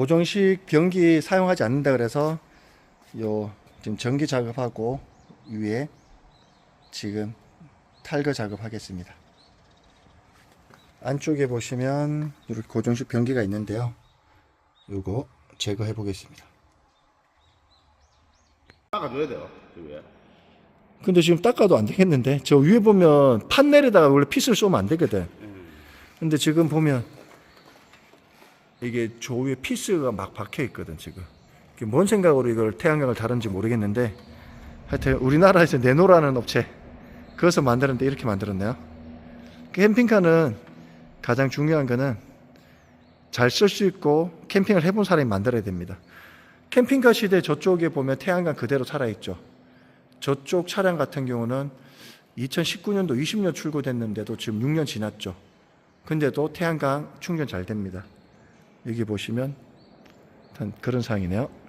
고정식 변기 사용하지 않는다 그래서 요 지금 전기 작업하고 위에 지금 탈거 작업하겠습니다. 안쪽에 보시면 이렇게 고정식 변기가 있는데요. 요거 제거해 보겠습니다. 닦아줘야 돼요. 저 위에. 근데 지금 닦아도 안 되겠는데 저 위에 보면 판넬에다가 원래 핏을 쏘면 안 되거든. 근데 지금 보면 이게 저 위에 피스가 막 박혀 있거든 지금. 뭔 생각으로 이걸 태양광을 다른지 모르겠는데 하여튼 우리나라에서 네노라는 업체 그것을 만드는데 이렇게 만들었네요. 캠핑카는 가장 중요한 거는 잘 쓸 수 있고 캠핑을 해본 사람이 만들어야 됩니다. 캠핑카 시대 저쪽에 보면 태양광 그대로 살아있죠. 저쪽 차량 같은 경우는 2019년도 20년 출고됐는데도 지금 6년 지났죠. 근데도 태양광 충전 잘 됩니다. 여기 보시면 그런 상이네요.